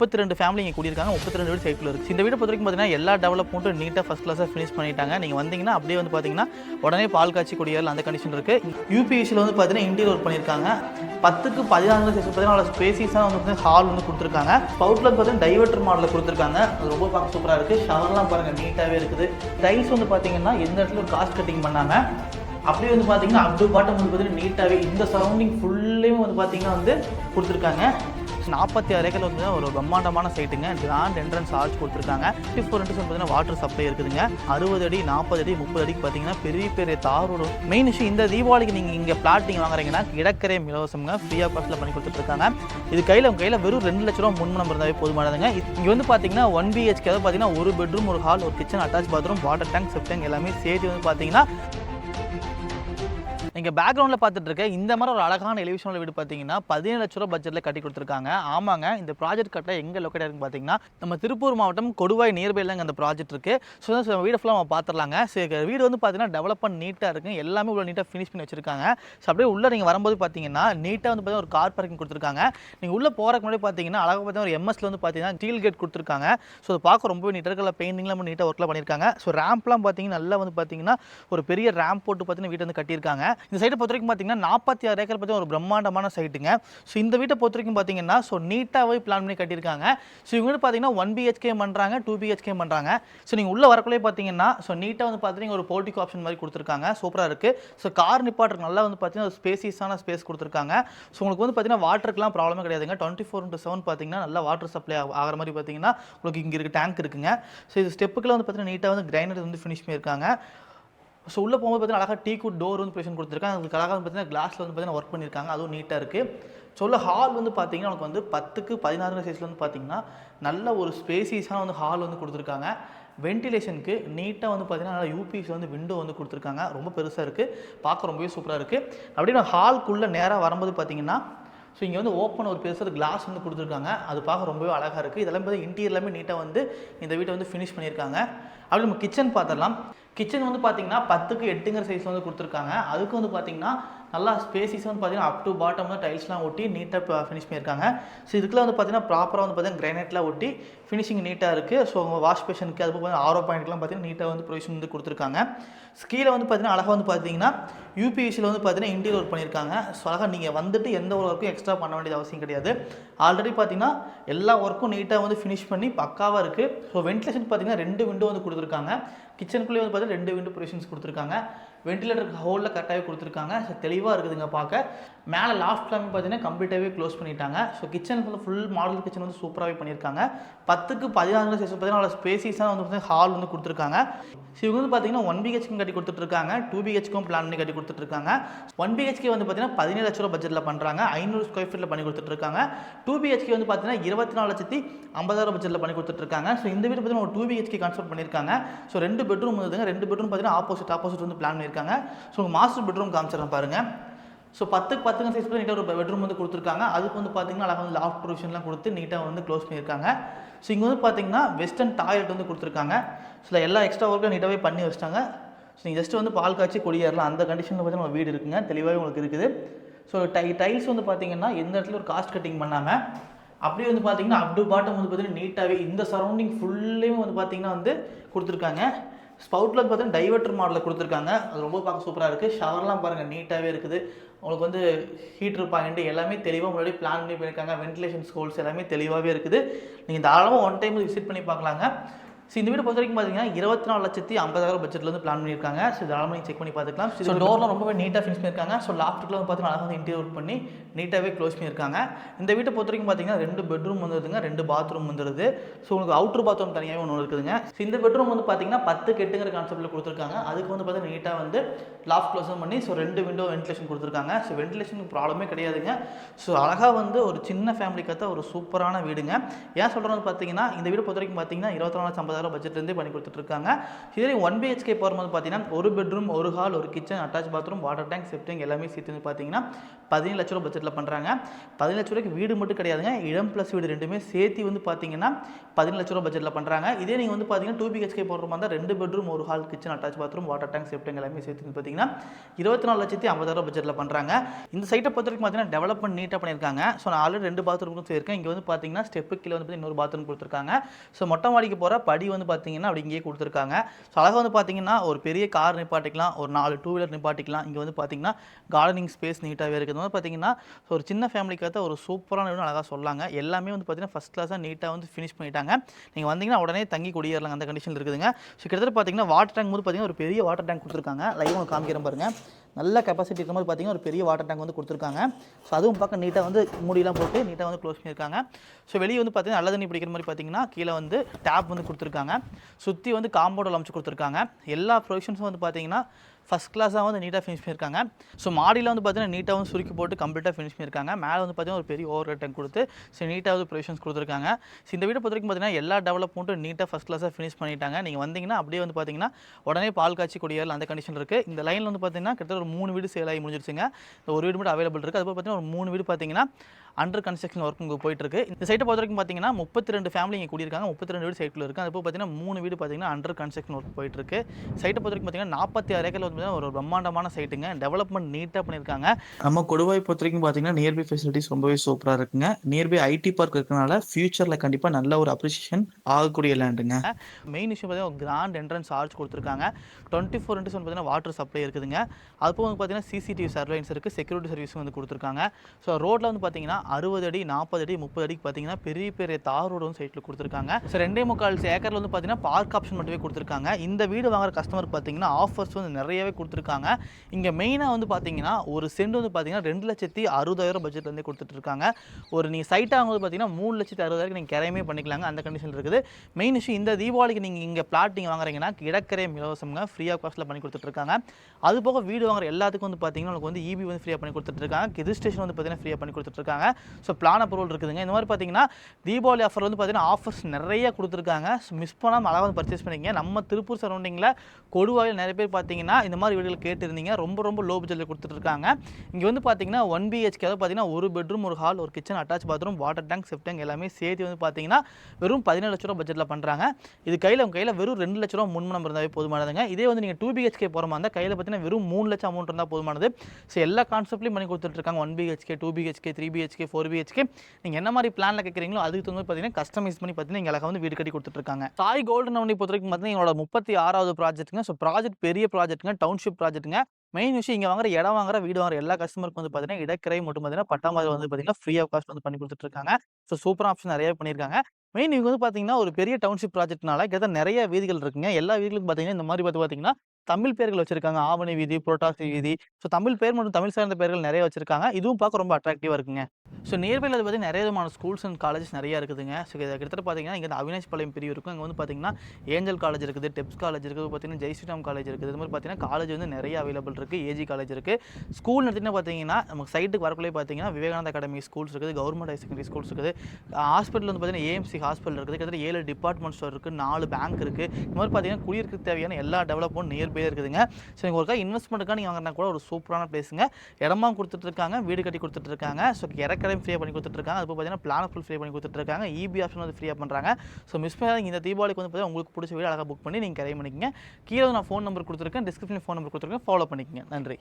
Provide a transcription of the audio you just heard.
முப்பத்தி ரெண்டு ஃபேமிலி இங்கே கூடியிருக்காங்க. முப்பத்தி ரெண்டு வீடு சைக்கிள் இருக்குது இந்த வீடு பொறுத்த வரைக்கும் பார்த்தீங்கன்னா எல்லா டெவலப்மெண்ட்டும் நீட்டாக ஃபஸ்ட் கிளாஸாக ஃபினிஷ் பண்ணிட்டாங்க. நீங்கள் வந்தீங்கன்னா அப்படியே வந்து பார்த்தீங்கன்னா உடனே பால் காய்ச்சி குடியல் அந்த கண்டிஷன் இருக்குது யூபிஎஸ்சியில் வந்து பார்த்தீங்கன்னா இன்டீரியர் ஒர்க் பண்ணியிருக்காங்க. பத்துக்கு பதினாறு செக்ஷன் பார்த்தீங்கன்னா ஸ்பேசிஸாக வந்து பார்த்தீங்கன்னா ஹால் வந்து கொடுத்துருக்காங்க. பவுட்டில் பார்த்தீங்கன்னா டைவர்டர் மாடலில் கொடுத்துருக்காங்க. அது ரொம்ப பார்க்க சூப்பராக இருக்குது ஷவர்லாம் பாருங்கள் நீட்டாகவே இருக்குது. டைல்ஸ் வந்து பார்த்தீங்கன்னா எந்த இடத்துல காஸ்ட் கட்டிங் பண்ணாமல் அப்படியே வந்து பார்த்தீங்கன்னா அப்டு பாட்டம் வந்து பார்த்தீங்கன்னா நீட்டாகவே இந்த சரௌண்டிங் ஃபுல்லையும் வந்து பார்த்தீங்கன்னா வந்து கொடுத்துருக்காங்க. நாற்பத்தி ஆறு ஏக்கர் வந்து ஒரு பிரம்மாண்டமான சைட்டுங்க கிராண்ட் என்ட்ரன்ஸ் ஆர்ச் கொடுத்துருக்காங்க. ஃபிஃப்டி ஃபோர் இன்ட்டு பார்த்தீங்கன்னா வாட்டர் சப்ளை இருக்குதுங்க. அறுபது அடி நாற்பது அடி முப்பது அடிக்கு பார்த்தீங்கன்னா பெரிய பெரிய தாரோட. மெயின் விஷயம் இந்த தீபாவளிக்கு நீங்கள் இங்கே பிளாட் நீங்கள் வாங்குறீங்கன்னா இடக்கரை இலவசம்ங்க. ஃப்ரீயாக காஸ்ட்டில் பண்ணி கொடுத்துருக்காங்க. இது கையில் உங்கள் கையில் வெறும் ரெண்டு லட்ச ரூபா முன் நம்பர் இருந்தாவே போதுமானதுங்க. இங்கே வந்து பார்த்தீங்கன்னா ஒன் பிஹெச்கே அதாவது பார்த்தீங்கன்னா ஒரு பெட்ரூம் ஒரு ஹால் ஒரு kitchen attach bathroom water tank septic எல்லாமே சேர்த்து வந்து பார்த்தீங்கன்னா நீங்கள் பேக்ரவுண்டில் பார்த்துட்டு இருக்க இந்த மாதிரி ஒரு அழகான எலிவிஷனில் வீடு பார்த்தீங்கன்னா பதினேழு லட்ச ரூபா பட்ஜெட்டில் கட்டி கொடுத்துருக்காங்க. ஆமாங்க இந்த ப்ராஜெக்ட் கட்ட எங்கே லொக்கேட் இருக்குன்னு பார்த்தீங்கன்னா நம்ம திருப்பூர் மாவட்டம் கொடுவாய் நியர்பைலங்க அந்த ப்ராஜெக்ட் இருக்குது ஸோ வீடு ஃபுல்லாக நம்ம பார்த்துடலாங்க. சரி வீடு வந்து பார்த்தீங்கன்னா டெவலப்மெண்ட் நீட்டாக இருக்கும் எல்லாமே இவ்வளோ நீட்டாக ஃபினிஷ் பண்ணி வச்சிருக்காங்க. ஸோ அப்படியே உள்ளே நீங்கள் வரும்போது பார்த்தீங்கன்னா நீட்டாக வந்து பார்த்தீங்கன்னா ஒரு கார் பார்க்கிங் கொடுத்துருக்காங்க. நீங்கள் உள்ளே போகிறக்கு முன்னாடி பார்த்தீங்கன்னா அழகாக பார்த்தீங்கன்னா ஒரு எம்எஸ்ல வந்து பார்த்தீங்கன்னா ஸ்டீல் கேட் கொடுத்துருக்காங்க. ஸோ அதை பார்க்க ரொம்பவே நீட்டாக இருக்கல பெயிண்டிங்லாம் நீட்டாக ஒர்க்கில் பண்ணியிருக்காங்க. ஸோ ரேம்ப்லாம் பார்த்தீங்கன்னா நல்லா வந்து பார்த்தீங்கன்னா ஒரு பெரிய ரேம்ப் போட்டு பார்த்தீங்கன்னா வீட்டை வந்து கட்டியிருக்காங்க. இந்த சைட்டை பொறுத்த வரைக்கும் பார்த்தீங்கன்னா நாற்பத்தி ஆறு ஏக்கர் பற்றி ஒரு பிரம்மாண்டமான சைட்டுங்க ஸோ இந்த வீட்டை பொறுத்த வரைக்கும் பார்த்தீங்கன்னா ஸோ நீட்டாகவே பிளான் பண்ணி கட்டியிருக்காங்க. ஸோ இவங்க வந்து பார்த்தீங்கன்னா ஒன் பிஹெச்கே பண்ணுறாங்க டூ பிஹெச்கே பண்ணுறாங்க ஸோ நீங்கள் உள்ளே வரக்குள்ளே பார்த்தீங்கன்னா ஸோ நீட்டாக வந்து பார்த்தீங்கன்னா ஒரு போல்டிக் ஆப்ஷன் மாதிரி கொடுத்துருக்காங்க. சூப்பராக இருக்குது ஸோ கார் நிப்பாட்டுக்கு நல்லா வந்து பார்த்தீங்கன்னா ஒரு ஸ்பேசியஸான ஸ்பேஸ் கொடுத்துருக்காங்க. ஸோ உங்களுக்கு வந்து பார்த்தீங்கன்னா வாட்டருக்குலாம் ப்ராப்ளமே கிடையாதுங்க. டுவெண்ட்டி ஃபோர் இன்ட்டு செவன் பார்த்தீங்கன்னா நல்லா வாட்டர் சப்ளை ஆகிற மாதிரி பார்த்தீங்கன்னா உங்களுக்கு இங்கே இருக்க டேங்க் இருக்குங்க. ஸோ இது ஸ்டெப்புக்குலாம் வந்து பார்த்தீங்கன்னா நீட்டாக வந்து கிரைண்டர் வந்து ஃபினிஷ் பண்ணியிருக்காங்க. ஸோ உள்ளே போகும்போது பார்த்தீங்கன்னா அழகாக டீ குட் டோர் வந்து ப்ரெசென்ட் கொடுத்துருக்காங்க. அதுக்கு அழகாக வந்து பார்த்தீங்கன்னா கிளாஸில் வந்து பார்த்தீங்கன்னா ஒர்க் பண்ணியிருக்காங்க. அதுவும் நீட்டாக இருக்குது ஸோ உள்ள ஹால் வந்து பார்த்தீங்கன்னா நமக்கு வந்து பத்துக்கு பதினாறு சைஸில் வந்து பார்த்தீங்கன்னா நல்ல ஒரு ஸ்பேசியஸான வந்து ஹால் வந்து கொடுத்துருக்காங்க. வென்டிலேஷனுக்கு நீட்டாக வந்து பார்த்தீங்கன்னா நல்லா யூபிஎஸ் வந்து விண்டோ வந்து கொடுத்துருக்காங்க. ரொம்ப பெருசாக இருக்குது பார்க்க ரொம்பவே சூப்பராக இருக்குது அப்படியே நான் ஹால்க்குள்ளே நேராக வரும்போது பார்த்தீங்கன்னா ஸோ இங்கே வந்து ஓப்பன் ஒரு பெருசாக கிளாஸ் வந்து கொடுத்துருக்காங்க. அது பார்க்க ரொம்பவே அழகாக இருக்குது இதெல்லாம் பார்த்து இன்டீரியர் எல்லாமே நீட்டாக வந்து இந்த வீட்டை வந்து ஃபினிஷ் பண்ணியிருக்காங்க. அப்படி நம்ம கிச்சன் பார்த்துடலாம். கிச்சன் வந்து பார்த்தீங்கன்னா பத்துக்கு எட்டுங்கிற சைஸ் வந்து கொடுத்துருக்காங்க. அதுக்கு வந்து பார்த்தீங்கன்னா நல்லா ஸ்பேசிஸ் வந்து பார்த்தீங்கன்னா அப் டு பாட்டம் வந்து டைல்ஸ்லாம் ஒட்டி நீட்டாக ஃபினிஷ் பண்ணியிருக்காங்க. ஸோ இதுக்குலாம் வந்து பார்த்தீங்கன்னா ப்ராப்பராக வந்து பார்த்தீங்கன்னா கிரானைட்லாம் ஒட்டி ஃபினிஷிங் நீட்டாக இருக்குது ஸோ வாஷ் பேஷனுக்கு அது போக ஆரோ பாயிண்ட்லாம் பார்த்தீங்கன்னா நீட்டாக வந்து ப்ரொவிஷன் வந்து கொடுத்துருக்காங்க. கீழே வந்து பார்த்தீங்கன்னா அழகாக வந்து பார்த்தீங்கன்னா யூபிஎஸ்சியில் வந்து பார்த்தீங்கன்னா இன்டீரியர் ஒர்க் பண்ணியிருக்காங்க. ஸோ அழகாக நீங்கள் வந்துட்டு எந்த ஒரு ஒர்க்கும் எக்ஸ்ட்ரா பண்ண வேண்டியது அவசியம் கிடையாது. ஆல்ரெடி பார்த்தீங்கன்னா எல்லா ஒர்க்கும் நீட்டாக வந்து ஃபினிஷ் பண்ணி பக்காவாக இருக்குது ஸோ வென்டிலேஷன் பார்த்தீங்கன்னா ரெண்டு விண்டோ வந்து கொடுத்துருக்காங்க. கிச்சனுக்குள்ளேயே வந்து பார்த்தீங்கன்னா ரெண்டு விண்டோ ப்ரொவிஷன்ஸ் கொடுத்துருக்காங்க. வெண்டிலேட்டருக்கு ஹோலில் கரெக்டாகவே கொடுத்துருக்காங்க. தெளிவாக இருக்குதுங்க பார்க்க. மேலே லாஸ்ட் எல்லாமே பார்த்தீங்கன்னா கம்ப்ளீட்டாகவே க்ளோஸ் பண்ணிட்டாங்க. ஸோ கிச்சன் வந்து ஃபுல் மாடல் கிச்சன் வந்து சூப்பராகவே பண்ணியிருக்காங்க. பத்துக்கு பதினாறு சைஸ் பார்த்தீங்கன்னா ஸ்பேசிஸாக வந்து பார்த்தீங்கன்னா ஹால் வந்து கொடுத்துருக்காங்க. ஸோ இவங்க வந்து பார்த்தீங்கன்னா ஒன் பிஹெச்க்கும் கட்டி கொடுத்துட்ருக்காங்க. டூ பிஹெச்க்கும் பிளான் பண்ணி கட்டி கொடுத்துட்ருக்காங்க. ஒன் பிஹெச்கே வந்து பார்த்தீங்கன்னா பதினேழு லட்ச ரூபா பட்ஜெட்டில் பண்ணுறாங்க ஐநூறு ஸ்கொயர் ஃபீட்டில் பண்ணி கொடுத்துட்ருக்காங்க. டூ பிஹெச்கே வந்து பார்த்தீங்கன்னா இருபத்தி நாலு லட்சத்தி ஐம்பதாயிரம் பட்ஜெட்டில் பண்ணி கொடுத்துட்ருக்காங்க. ஸோ இந்த வீடு பார்த்தீங்கன்னா ஒரு டூ பிஹெச்கே கான்செப்ட் பண்ணியிருக்காங்க. ஸோ ரெண்டு பெட்ரூம் வந்துங்க. ரெண்டு பெட்ரூம் பார்த்தீங்கன்னா ஆப்போசிட் ஆப்போசிட் வந்து பிளான் பண்ணியிருக்காங்க. ஸோ மாஸ்டர் பெட்ரூம் காமிச்சிடறேன் பாருங்கள் ஸோ பத்துக்கு பத்துக்கு சைஸ் நீட்டாக ஒரு பெட்ரூம் வந்து கொடுத்துருக்காங்க. அதுக்கு வந்து பார்த்தீங்கன்னா அழகாக வந்து லாஃப்ட் ப்ரொவிஷன்லாம் கொடுத்து நீட்டாக வந்து க்ளோஸ் பண்ணியிருக்காங்க. ஸோ இங்கே வந்து பார்த்தீங்கன்னா வெஸ்டர்ன் டாய்லெட் வந்து கொடுத்துருக்காங்க. ஸோ எல்லா எக்ஸ்ட்ரா ஒர்க்கும் நீட்டாகவே பண்ணி வச்சிட்டாங்க. ஸோ நீங்கள் ஜஸ்ட் வந்து பால் காய்ச்சி கொடியேறலாம் அந்த கண்டிஷனில் பார்த்தீங்கன்னா நம்ம வீடு இருக்குங்க. தெளிவாகவே உங்களுக்கு இருக்குது. ஸோ டை டைல்ஸ் வந்து பார்த்தீங்கன்னா எந்த இடத்துல ஒரு காஸ்ட் கட்டிங் பண்ணாமல் அப்படியே வந்து பார்த்தீங்கன்னா அப் டு பாட்டம் வந்து பார்த்தீங்கன்னா நீட்டாகவே இந்த சரௌண்டிங் ஃபுல்லையும் வந்து பார்த்தீங்கன்னா வந்து கொடுத்துருக்காங்க. ஸ்பவுட்டில் பார்த்தீங்கன்னா டைவர்டர் மாடலில் கொடுத்துருக்காங்க. அது ரொம்ப பார்க்க சூப்பராக இருக்குது ஷவர்லாம் பாருங்கள் நீட்டாகவே இருக்குது. உங்களுக்கு வந்து ஹீட்ரு பாயிண்ட் எல்லாமே தெளிவாக முன்னாடி பிளான் பண்ணி பண்ணியிருக்காங்க வென்டிலேஷன் ஹோல்ஸ் எல்லாமே தெளிவாகவே இருக்குது. நீங்கள் தாராளமாக ஒன் டைம் விசிட் பண்ணி பார்க்கலாங்க. ஸோ இந்த வீடு பொறுத்த வரைக்கும் பார்த்தீங்கன்னா இருபத்தி நாலு லட்சத்தி ஐம்பதாயிரம் பட்ஜெட்டில் வந்து பிளான் பண்ணியிருக்காங்க. ஸோ தாராளமாக நீங்கள் செக் பண்ணி பார்த்துக்கலாம். ஸோ டோர்லாம் ரொம்பவே நீட்டாக ஃபினிஷ் பண்ணியிருக்காங்க. ஸோ லாஃப்ட்டுக்குள்ள வந்து பார்த்தீங்கன்னா அழகாக வந்து இன்டீரியர் ஒர்க் பண்ணி நீட்டாகவே க்ளோஸ் பண்ணியிருக்காங்க. இந்த வீட்டை பொறுத்த வரைக்கும் பார்த்தீங்கன்னா ரெண்டு பெட்ரூம் வந்துருதுங்க. ரெண்டு பாத்ரூம் வந்துருது. ஸோ உங்களுக்கு அவுட்ரு பாத்ரூம் தனியாகவே ஒன்று இருக்குதுங்க. ஸோ இந்த பெட்ரூம் வந்து பார்த்தீங்கன்னா பத்து கெட்டுங்கிற கான்செப்ட்டில் கொடுத்துருக்காங்க. அதுக்கு வந்து பார்த்தீங்கன்னா நீட்டாக வந்து லாஃப்ட் க்ளோஸும் பண்ணி ஸோ ரெண்டு விண்டோ வென்டிலேஷன் கொடுத்துருக்காங்க. ஸோ வென்டிலேஷனுக்கு ப்ராப்ளமே கிடையாதுங்க. ஸோ அழகாக வந்து ஒரு சின்ன ஃபேமிலிக்கு ஒரு சூப்பரான வீடுங்க. ஏன் சொல்கிறோம்னு பார்த்தீங்கன்னா இந்த வீடு பொறுத்த வரைக்கும் பார்த்தீங்கன்னா இருபத்தி நாலு ஐம்பதாயிரம் ஐம்பதாயிரம் பட்ஜெட்லேருந்தே பண்ணி கொடுத்துட்ருக்காங்க. இதே ஒன் பிஹெச்கே போகும்போது பார்த்தீங்கன்னா ஒரு பெட்ரூம் ஒரு ஹால் ஒரு kitchen attach bathroom water tank septic எல்லாமே சேர்த்து வந்து பார்த்தீங்கன்னா பதினேழு லட்ச ரூபா பட்ஜெட்டில் பண்ணுறாங்க பதினேழு லட்ச ரூபாய்க்கு வீடு மட்டும் கிடையாதுங்க. இடம் ப்ளஸ் வீடு ரெண்டுமே சேர்த்து வந்து பார்த்தீங்கன்னா பதினேழு லட்ச ரூபா பட்ஜெட்டில் பண்ணுறாங்க இதே நீங்கள் வந்து பார்த்தீங்கன்னா டூ பிஹெச்கே போடுற மாதிரி இருந்தால் ரெண்டு பெட்ரூம் ஒரு hall kitchen attach bathroom water tank septic எல்லாமே சேர்த்து வந்து பார்த்தீங்கன்னா இருபத்தி நாலு லட்சத்தி ஐம்பதாயிரம் பட்ஜெட்டில் பண்ணுறாங்க இந்த சைட்டை பொறுத்த வரைக்கும் பார்த்தீங்கன்னா டெவலப்மெண்ட் நீட்டாக பண்ணியிருக்காங்க. ஸோ நான் ஆல்ரெடி ரெண்டு பாத்ரூம் சேர்க்கேன். இங்கே வந்து பார்த்தீங்கன்னா ஸ்டெப்பு கீழே வந்து பார்த்தீங்கன்னா இன்னொரு பாத்ரூம் கொடுத்துருக்காங்க. ஸோ மொட்டை மாடிக்கு போகிற படி வந்து பார்த்தீங்கன்னா அப்படி இங்கேயே கொடுத்துருக்காங்க. ஸோ அழகாக வந்து பார்த்தீங்கன்னா ஒரு பெரிய கார் நிப்பாட்டிக்கலாம் ஒரு நாலு டூ வீலர் நிப்பாட்டிக்கலாம். இங்கே வந்து பார்த்தீங்கன்னா கார்டனிங் ஸ்பேஸ் நீட்டாகவே இருக்குது. வந்து பார்த்தீங்கன்னா ஸோ ஒரு சின்ன ஃபேமிலிக்காக ஒரு சூப்பரான வீடு அழகாக சொல்லாங்க. எல்லாமே வந்து பார்த்தீங்கன்னா ஃபஸ்ட் கிளாஸாக நீட்டாக வந்து ஃபினிஷ் பண்ணிட்டாங்க. நீங்கள் வந்தீங்கன்னா உடனே தங்கி குடியேறலாம் அந்த கண்டிஷன் இருக்குதுங்க. ஸோ கிட்டத்தட்ட பார்த்தீங்கன்னா வாட்டர் டேங்க் வந்து பார்த்தீங்கன்னா ஒரு பெரிய வாட்டர் டேங்க் கொடுத்துருக்காங்க. லைவ் உங்களுக்கு காமிக்கிறேன் நல்ல கெப்பாசிட்டி இருக்கிற மாதிரி பார்த்தீங்கன்னா ஒரு பெரிய வாட்டர் டேங்க் வந்து கொடுத்துருக்காங்க. ஸோ அதுவும் பார்க்க நீட்டாக வந்து மூடிலாம் போட்டு நீட்டாக வந்து க்ளோஸ் பண்ணியிருக்காங்க. ஸோ வெளியே வந்து பார்த்தீங்கன்னா நல்ல தண்ணி பிடிக்கிற மாதிரி பார்த்தீங்கன்னா கீழே வந்து டேப் வந்து கொடுத்துருக்காங்க. சுற்றி வந்து காம்பவுண்டில் அமைச்சு கொடுத்துருக்காங்க. எல்லா ப்ரொவிஷன்ஸும் வந்து பார்த்தீங்கன்னா ஃபஸ்ட் கிளாஸாக வந்து நீட்டாக ஃபினிஷ் பண்ணியிருக்காங்க. ஸோ மாடியில் வந்து பார்த்தீங்கன்னா நீட்டாக வந்து சுருக்கி போட்டு கம்ப்ளீட்டாக ஃபினிஷ் பண்ணியிருக்காங்க. மேலே வந்து பார்த்தீங்கன்னா ஒரு பெரிய ஓவர் டேங்க் கொடுத்து ஸோ நீட்டாக வந்து ப்ரொவிஷன்ஸ் கொடுத்துருக்காங்க. ஸோ இந்த வீட்டை பொறுத்த வரைக்கும் பார்த்தீங்கன்னா எல்லா டெவலப்மெண்ட்டும் நீட்டாக ஃபஸ்ட் கிளாஸாக ஃபினிஷ் பண்ணிட்டாங்க. நீங்கள் வந்தீங்கன்னா அப்படியே வந்து பார்த்தீங்கன்னா உடனே பால் காய்ச்சி குடியேறல் அந்த கண்டிஷன் இருக்குது இந்த லைனில் வந்து பார்த்தீங்கன்னா கிட்டத்தட்ட ஒரு மூணு வீடு சேல் ஆகி முடிஞ்சிருச்சுங்க. இந்த ஒரு வீடு மட்டும் அவைலபிள் இருக்குது அதுபோல் பார்த்தீங்கன்னா ஒரு மூணு வீடு பார்த்தீங்கன்னா அண்டர் கன்ஸ்ட்ரக்ஷன் ஒர்க் இங்கே போயிட்டு இருக்கு இந்த சைட்டை பொறுத்த வரைக்கும் பார்த்தீங்கன்னா முப்பத்தி ரெண்டு ஃபேமிலி இங்கே குடியிருக்காங்க. முப்பத்தி ரெண்டு வீடு சைட்டில் இருக்குது அது போக பார்த்தீங்கன்னா மூணு வீடு பார்த்தீங்கன்னா அண்டர் கன்ஸ்ட்ரக்ஷன் ஒர்க் போயிட்டு இருக்கு சைட்டை பொறுத்த வரைக்கும் பார்த்தீங்கன்னா நாற்பத்தி ஆறு ஏக்கர் வந்து பார்த்தீங்கன்னா ஒரு பிரம்மாண்டமான சைட்டுங்க டெவலப்மெண்ட் நீட்டாக பண்ணியிருக்காங்க. நம்ம கொடுவாய் பொறுத்த வரைக்கும் பார்த்தீங்கன்னா நியர்பை ஃபெசிலிட்டிஸ் ரொம்பவே சூப்பராக இருக்குங்க. நியர்பை ஐடி பார்க் இருக்கனால ஃபியூச்சரில் கண்டிப்பாக நல்ல ஒரு அப்ரிசியேஷன் ஆகக்கூடிய லேண்டுங்க மெயின் விஷயம் பார்த்தீங்கன்னா ஒரு கிராண்ட் என்ட்ரன்ஸ் ஆர்ச் கொடுத்துருக்காங்க. டுவெண்ட்டி ஃபோர் இன்ட்டு பார்த்தீங்கன்னா வாட்டர் சப்ளை இருக்குதுங்க. அது போக வந்து பார்த்தீங்கன்னா சிசிடிவி சர்வைன்ஸ் இருக்குது செக்யூரிட்டி சர்வீஸ் வந்து கொடுத்துருக்காங்க. ஸோ ரோட்டில் வந்து பார்த்தீங்கன்னா அறுபது அடி நாற்பது அடி முப்பது அடிக்கு பார்த்தீங்கன்னா பெரிய பெரிய தார் ரோடு வந்து சைட்டில் கொடுத்துருக்காங்க. ஸோ ரெண்டே முக்கால் ஏக்கரில் வந்து பார்த்தீங்கன்னா பார்க் ஆப்ஷன் மட்டுமே கொடுத்துருக்காங்க. இந்த வீடு வாங்குற கஸ்டமருக்கு பார்த்தீங்கன்னா ஆஃபர்ஸ் வந்து நிறையவே கொடுத்துருக்காங்க. இங்கே மெயினாக வந்து பார்த்தீங்கன்னா ஒரு சென்ட் வந்து பார்த்தீங்கன்னா ரெண்டு லட்சத்தி அறுபதாயிரம் பட்ஜெட்லேருந்தே கொடுத்துட்ருக்காங்க. ஒரு நீங்கள் சைட்டாக ஆகும்போது பார்த்தீங்கன்னா மூணு லட்சத்தி அறுபதாயிரம் நீங்கள் கிரையமே பண்ணிக்கலாங்க. அந்த கண்டிஷன் இருக்குது. மெயின் இஷ்யூ இந்த தீபாவளிக்கு நீங்கள் இங்கே பிளாட் நீங்கள் வாங்குறீங்கன்னா இடக்கரையம் இலவசம்ங்க. ஃப்ரீயாக காஸ்ட்டில் பண்ணி கொடுத்துட்ருக்காங்க. அது போக வீடு வாங்குற எல்லாத்துக்கும் வந்து பார்த்தீங்கன்னா உங்களுக்கு வந்து இபி வந்து ஃப்ரீயாக பண்ணி கொடுத்துட்ருக்காங்க. ரிஜிஸ்ட்ரேஷன் வந்து பார்த்தீங்கன்னா ஃப்ரீயாக பண்ணி கொடுத்துட்ருக்காங்க. ஸோ பிளான் அப்ரூவல் இருக்குதுங்க. இந்த மாதிரி பார்த்தீங்கன்னா தீபாவளி ஆஃபர் வந்து பார்த்தீங்கன்னா ஆஃபர்ஸ் நிறைய கொடுத்துருக்காங்க. ஸோ மிஸ் பண்ணாமல் அழகாக வந்து பர்ச்சேஸ் பண்ணிக்கங்க. நம்ம திருப்பூர் சரௌண்டிங்கில் கொடுவாயில் நிறைய பேர் பார்த்தீங்கன்னா இந்த மாதிரி வீடுகள் கேட்டிருந்தீங்க. ரொம்ப ரொம்ப லோ பட்ஜெட்டில் கொடுத்துட்ருக்காங்க இங்கே வந்து பார்த்தீங்கன்னா ஒன் பிஹெச்கே அதாவது பார்த்தீங்கன்னா ஒரு பெட்ரூம் ஒரு ஹால் ஒரு kitchen attach bathroom water tank septic tank எல்லாமே சேர்த்து வந்து பார்த்தீங்கன்னா வெறும் பதினேழு லட்ச ரூபா பட்ஜெட்டில் பண்ணுறாங்க இது கையில் உங்கள் கையில் வெறும் ரெண்டு லட்ச ரூபா முன்மணம் இருந்தாவே போதுமானதுங்க. இதே வந்து நீங்கள் டூ பிஹெச்கே போகிற மாதிரி இருந்தால் கையில் பார்த்தீங்கன்னா வெறும் மூணு லட்சம் அமௌண்ட் இருந்தால் போதுமானது. ஸோ எல்லா கான்செப்ட்லையும் பண்ணி கொடுத்துட்ருக்காங்க one BHK two BHK three BHK four BHK நீங்கள் என்ன மாதிரி பிளானில் கேட்குறீங்களோ அதுக்கு தகுந்த மாதிரி பார்த்தீங்கன்னா கஸ்டமைஸ் பண்ணி பார்த்தீங்கன்னா இங்கே அழகாக வந்து வீடு கட்டி கொடுத்துட்ருக்காங்க. சாய் கோல்டன் நவனி பொறுத்த வரைக்கும் பார்த்தீங்கன்னா எங்களோட முப்பத்தி ஆறாவது ப்ராஜெக்ட்டுங்க ஸோ ப்ராஜெக்ட் பெரிய ப்ராஜெக்ட்டுங்க டவுன்ஷிப் ப்ராஜெக்ட்டுங்க மெயின் விஷயம் இங்கே வாங்குற இடம் வாங்குற வீடு வாங்குற எல்லா கஸ்டமருக்கும் வந்து பார்த்தீங்கன்னா இடக்கிரை மட்டும் பார்த்தீங்கன்னா பட்டாமது வந்து பார்த்தீங்கன்னா ஃப்ரீ ஆஃப் காஸ்ட் வந்து பண்ணி கொடுத்துட்ருக்காங்க. ஸோ சூப்பர் ஆப்ஷன் நிறைய பண்ணியிருக்காங்க. மெயின் இவங்க வந்து பார்த்தீங்கன்னா ஒரு பெரிய டவுன்ஷிப் ப்ராஜெக்ட்னால கிட்ட நிறைய வீதிகள் இருக்குங்க. எல்லா வீதிகளுக்கும் பார்த்தீங்கன்னா இந்த மாதிரி பார்த்து பார்த்தீங்கன்னா தமிழ் பேர்கள் வச்சிருக்காங்க. ஆவணி வீதி புரோட்டாசி வீதி. ஸோ தமிழ் பேர் மற்றும் தமிழ் சார்ந்த பேர்கள் நிறைய வச்சிருக்காங்க. இதுவும் பார்க்க ரொம்ப அட்ராக்டிவாக இருக்குங்க. ஸோ நியர்பையில் அது நிறைய விதமான ஸ்கூல்ஸ் அண்ட் காலேஜஸ் நிறைய இருக்குதுங்க. ஸோ இதை கிட்டத்தட்ட பார்த்தீங்கன்னா இங்கே அவினாஷ் பாளையம் பிரிவு இருக்கும். இங்கே வந்து பார்த்தீங்கன்னா ஏஞ்சல் காலேஜ் இருக்குது டெப்ஸ் காலேஜ் இருக்குது பார்த்தீங்கன்னா ஜெய்ஸ்ரீராம் காலேஜ் இருக்குது. இது மாதிரி பார்த்தீங்கன்னா காலேஜ் வந்து நிறைய அவைலபிள் இருக்குது ஏஜி காலேஜ் இருக்குது ஸ்கூல் எடுத்துகிட்டு பார்த்தீங்கன்னா நமக்கு சைட்டுக்கு வரக்குள்ளே பார்த்தீங்கன்னா விவேகானந்தா அகாடமி ஸ்கூல்ஸ் இருக்குது கவர்மெண்ட் ஹையர் செகண்டரி ஸ்கூல்ஸ் இருக்குது. ஹாஸ்பிட்டல் வந்து பார்த்தீங்கன்னா ஏஎம்சி ஹாஸ்பிட்டல் இருக்குது. கிட்டத்தட்ட ஏழு டிபார்ட்மெண்ட் ஸ்டோர் இருக்குது நாலு பேங்க் இருக்குது இது மாதிரி பார்த்தீங்கன்னா குடியிருக்கு தேவையான எல்லா டெவலப்மெண்ட் நியர்பை இருக்குதுங்க. ஸோ நீங்கள் ஒருக்கா இன்வெஸ்ட்மெண்ட்டுக்காக நீங்கள் வாங்கினா கூட ஒரு சூப்பரான பிளேஸுங்க இடமா கொடுத்துட்ருக்காங்க வீடு கட்டி கொடுத்துட்ருக்காங்க. ஸோ இறக்கடையும் ஃப்ரீயாக பண்ணி கொடுத்துட்ருக்காங்க. அது பார்த்தீங்கன்னா பிளான் ஃபுல் ஃப்ரீ பண்ணி கொடுத்துட்ருக்காங்க. இபி ஆப்ஷன் வந்து ஃப்ரீயாக பண்ணுறாங்க ஸோ மிஸ் பண்ணாத இந்த தீபாவளிக்கு வந்து பார்த்தீங்கன்னா உங்களுக்கு பிடிச்ச வீடு அழகாக புக் பண்ணி நீங்கள் கரை பண்ணிக்கங்க கீழே நான் ஃபோன் நம்பர் கொடுத்துருக்கேன். டிஸ்கிரிப்ஷன் ஃபோன் நம்பர் கொடுத்துருக்கேன். ஃபாலோ பண்ணிக்கங்க. நன்றி.